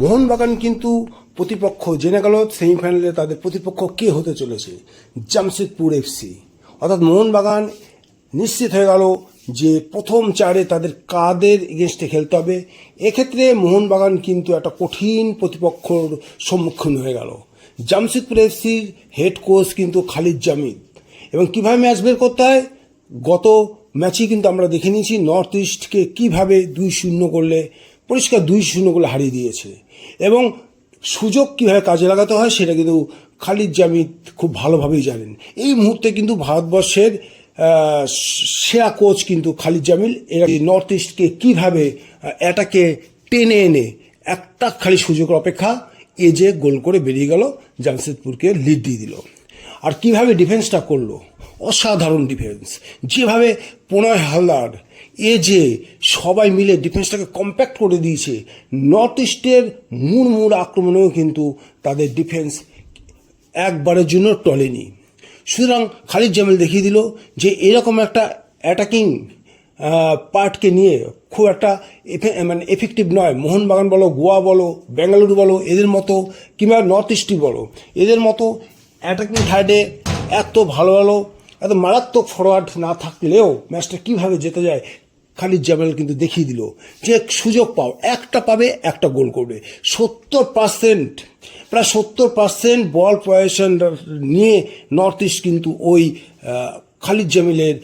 মোহনবাগান কিন্তু প্রতিপক্ষ জেনে গেল সেমিফাইনালে তাদের প্রতিপক্ষ কে হতে চলেছে, জামশেদপুর এফসি। অর্থাৎ মোহনবাগান নিশ্চিত হয়ে গেল যে প্রথম চারে তাদের কাদের এগেনস্টে খেলতে হবে। এক্ষেত্রে মোহনবাগান কিন্তু একটা কঠিন প্রতিপক্ষর সম্মুখীন হয়ে গেল। জামশেদপুর এফসির হেড কোচ কিন্তু খালিদ জামিদ। এবং কীভাবে ম্যাচ বের করতে হয়? গত ম্যাচই কিন্তু আমরা দেখে নিয়েছি নর্থ ইস্টকে কীভাবে দুই শূন্য করলে পরিষ্কার দুই শূন্য হারিয়ে দিয়েছে। এবং সুযোগ কীভাবে কাজে লাগাতে হয় সেটা কিন্তু খালিদ জামিদ খুব ভালোভাবেই জানেন। এই মুহূর্তে কিন্তু ভারতবর্ষের সেরা কোচ কিন্তু খালিদ জামিল। এরা নর্থ ইস্টকে কীভাবে এটাকে টেনে এনে একটা খালি সুযোগের অপেক্ষা এ যে গোল করে বেরিয়ে গেল, জামশেদপুরকে লিড দিয়ে দিল। আর কীভাবে ডিফেন্সটা করল? অসাধারণ ডিফেন্স যেভাবে প্রণয় হালদার এ যে সবাই মিলে ডিফেন্সটাকে কম্প্যাক্ট করে দিয়েছে নর্থ ইস্টের মুড়মুড় আক্রমণেও কিন্তু তাদের ডিফেন্স একবারের জন্য টলেনি। সুতরাং খালিদ জামিল দেখিয়ে দিল যে এরকম একটা অ্যাটাকিং পার্টকে নিয়ে খুব একটা মানে এফেক্টিভ নয়। মোহনবাগান বলো, গোয়া বলো, বেঙ্গালুরু বলো, এদের মতো কিংবা নর্থ ইস্টই বলো, এদের মতো অ্যাটাকিং থার্ডে এত ভালো ভালো, এত মারাত্মক ফরওয়ার্ড না থাকলেও ম্যাচটা কীভাবে যেতে যায় খালিদ জামেল কিন্তু দেখিয়ে দিল যে সুযোগ পাও, একটা পাবে, একটা গোল করবে। সত্তর পার্সেন্ট প্রায় সত্তর পার্সেন্ট বল পজিশন নিয়ে নর্থ ইস্ট কিন্তু ওই খালিদ জামিলের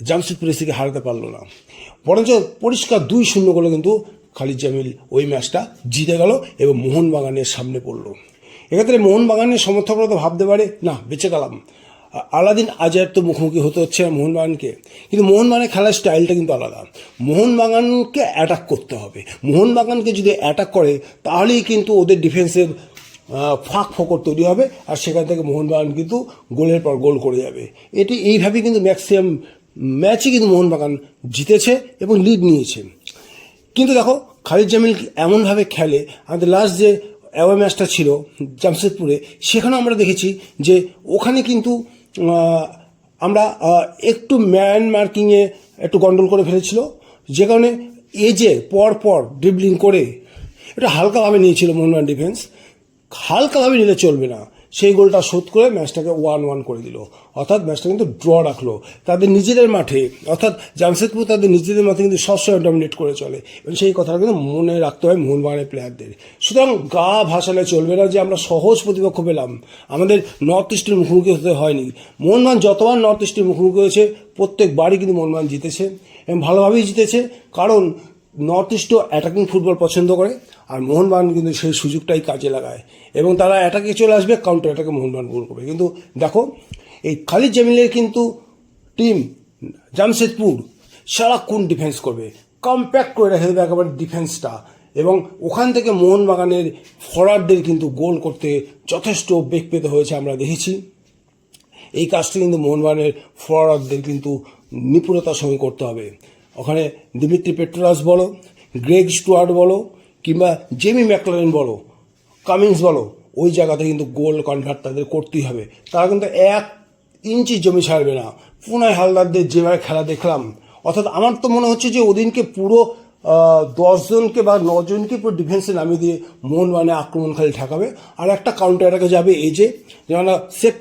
জামশেদপুর এসিকে হারাতে পারল না। বরঞ্চ পরিষ্কার দুই শূন্য গোলে কিন্তু খালিদ জামিল ওই ম্যাচটা জিতে গেল এবং মোহনবাগানের সামনে পড়ল। এক্ষেত্রে মোহনবাগানের সমর্থকরা তো ভাবতে পারে, না, বেঁচে গেলাম। আলাদিন আজের তো মুখোমুখি হতে হচ্ছে মোহনবাগানকে। কিন্তু মোহনবাগানের খেলার স্টাইলটা কিন্তু আলাদা। মোহনবাগানকে অ্যাটাক করতে হবে। মোহনবাগানকে যদি অ্যাটাক করে, তাহলেই কিন্তু ওদের ডিফেন্সের ফাঁক ফোকর তৈরি হবে আর সেখান থেকে মোহনবাগান কিন্তু গোলের পর গোল করে যাবে। এটি এইভাবেই কিন্তু ম্যাক্সিমাম ম্যাচই কিন্তু মোহনবাগান জিতেছে এবং লিড নিয়েছে। কিন্তু দেখো, খালিদ জামিল এমনভাবে খেলে, আমাদের লাস্ট যে অ্যাওয়ে ম্যাচটা ছিল জামশেদপুরে, সেখানেও আমরা দেখেছি যে ওখানে কিন্তু আমরা একটু ম্যান মার্কিংয়ে একটু গন্ডল করে ফেলেছিল। যে কারণে এজে পর পর ড্রিবলিং করে, এটা হালকাভাবে নিয়েছিল মোহনবাগান ডিফেন্স হালকাভাবে নিলে চলবে না। সেই গোলটা শোধ করে ম্যাচটাকে ওয়ান ওয়ান করে দিল। অর্থাৎ ম্যাচটা কিন্তু ড্র রাখল। তাদের নিজেদের মাঠে, অর্থাৎ জামশেদপুর তাদের নিজেদের মাঠে কিন্তু সবসময় ডমিনেট করে চলে। এবং সেই কথাটা কিন্তু মনে রাখতে হয় মোহনবাগানের প্লেয়ারদের সুতরাং গা ভাসালে চলবে না যে আমরা সহজ প্রতিপক্ষ পেলাম। আমাদের নর্থ ইস্টের মুখোমুখি হতে হয়নি। মোহনবাগান যতবার নর্থ ইস্টের মুখোমুখি হয়েছে, প্রত্যেকবারই কিন্তু মোহনবাগান জিতেছে এবং ভালোভাবেই জিতেছে। কারণ নর্থ ইস্টও অ্যাটাকিং ফুটবল পছন্দ করে, আর মোহনবাগান কিন্তু সেই সুযোগটাই কাজে লাগায়। এবং তারা অ্যাটাকে চলে আসবে কাউন্টার অ্যাটাকে মোহনবাগান গোল করবে। কিন্তু দেখো, এই খালিদ জামিলের কিন্তু টিম জামশেদপুর সারাক্ষণ ডিফেন্স করবে। কম্প্যাক্ট করে রেখে দেবে একেবারে ডিফেন্সটা এবং ওখান থেকে মোহনবাগানের ফরওয়ার্ডদের কিন্তু গোল করতে যথেষ্ট বেগ পেতে হয়েছে আমরা দেখেছি। এই কাজটি কিন্তু মোহনবাগানের ফরওয়ার্ডদের কিন্তু নিপুণতার সঙ্গে করতে হবে। ওখানে দিমিত্রি পেট্রোলাস বলো, গ্রেগ স্টুয়ার্ট বলো, কিংবা জেমি ম্যাকলারেন বলো কামিংস বলো, ওই জায়গাতে কিন্তু গোল কনভার্ট তাদের করতেই হবে। তারা কিন্তু এক ইঞ্চি জমি ছাড়বে না। পুনায় হালদারদের যেভাবে খেলা দেখলাম, অর্থাৎ আমার তো মনে হচ্ছে যে ওদিনকে পুরো দশজনকে বা নজনকে পুরো ডিফেন্সে নামিয়ে দিয়ে মন মানে আক্রমণ খালি ঠেকাবে। আর একটা কাউন্টার অ্যাটাকে যাবে এজে যেমন সেট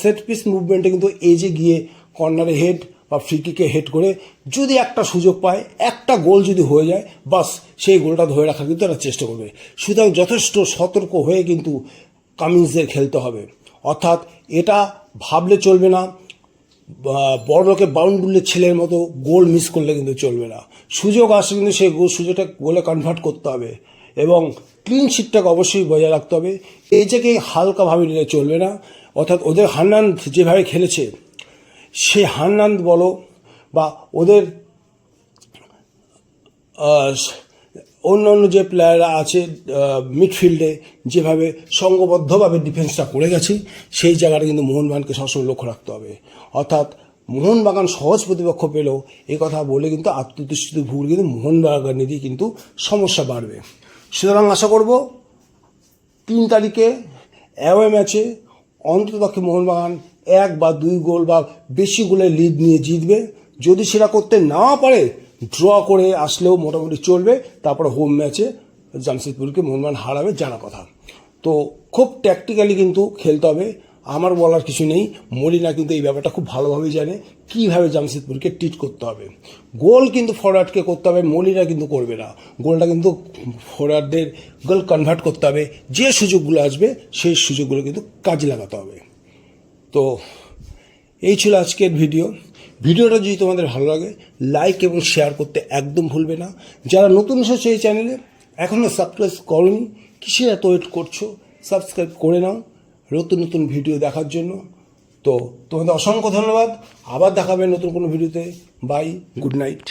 সেট পিস মুভমেন্টে কিন্তু এজে গিয়ে কর্নারে হেড বা ফ্রিকিকে হেড করে যদি একটা সুযোগ পায়, একটা গোল যদি হয়ে যায়, বাস সেই গোলটা ধরে রাখার কিন্তু তারা চেষ্টা করবে। সুতরাং যথেষ্ট সতর্ক হয়ে কিন্তু কামিন্সদের খেলতে হবে। অর্থাৎ এটা ভাবলে চলবে না, বা বড় বাউন্ডুলের ছেলের মতো গোল মিস করলে কিন্তু চলবে না। সুযোগ আসলে কিন্তু সেই গোল সুযোগটা গোলে কনভার্ট করতে হবে এবং ক্লিন শিটটাকে অবশ্যই বজায় রাখতে হবে। এই জায়গায় হালকাভাবে নিলে চলবে না। অর্থাৎ ওদের হান্নান যেভাবে খেলেছে সে হান্নান বলো বা ওদের অন্য অন্য যে প্লেয়াররা আছে মিডফিল্ডে যেভাবে সংঘবদ্ধভাবে ডিফেন্সটা করে গেছে, সেই জায়গাটা কিন্তু মোহনবাগানকে সবসময় লক্ষ্য রাখতে হবে। অর্থাৎ মোহনবাগান সহজ প্রতিপক্ষ পেলেও এই কথা বলে কিন্তু আত্মপ্রতিষ্ঠিত ভুল কিন্তু মোহনবাগানেরই কিন্তু সমস্যা বাড়বে। সুতরাং আশা করব তিন তারিখে অ্যাওয়ে ম্যাচে অন্ততপক্ষে মোহনবাগান এক বা দুই গোল বা বেশি গোলের লিড নিয়ে জিতবে। যদি সেটা করতে না পারে ড্র করে আসলেও মোটামুটি চলবে। তারপরে হোম ম্যাচে জামশেদপুরকে মোহনবাগান হারাবে জানা কথা। তো খুব ট্যাকটিক্যালি কিন্তু খেলতে হবে। আমার বলার কিছু নেই। মলিনা কিন্তু এই ব্যাপারটা খুব ভালোভাবেই জানে কীভাবে জামশেদপুরকে ট্রিট করতে হবে। গোল কিন্তু ফরওয়ার্ডকে করতে হবে, মলিনা কিন্তু করবে না। গোলটা কিন্তু ফরওয়ার্ডদের গোল কনভার্ট করতে হবে। যে সুযোগগুলো আসবে, সেই সুযোগগুলো কিন্তু কাজে লাগাতে হবে। তো এই ছিল আজকের ভিডিও। ভিডিওটা যদি তোমাদের ভালো লাগে লাইক এবং শেয়ার করতে একদম ভুলবে না। যারা নতুন এসেছে এই চ্যানেলে এখনও সাবস্ক্রাইব করনি, কিসে এত ওয়েট করছ? সাবস্ক্রাইব করে নাও নতুন নতুন ভিডিও দেখার জন্য। তো তোমাদের অসংখ্য ধন্যবাদ। আবার দেখাবে নতুন কোনো ভিডিওতে বাই গুড নাইট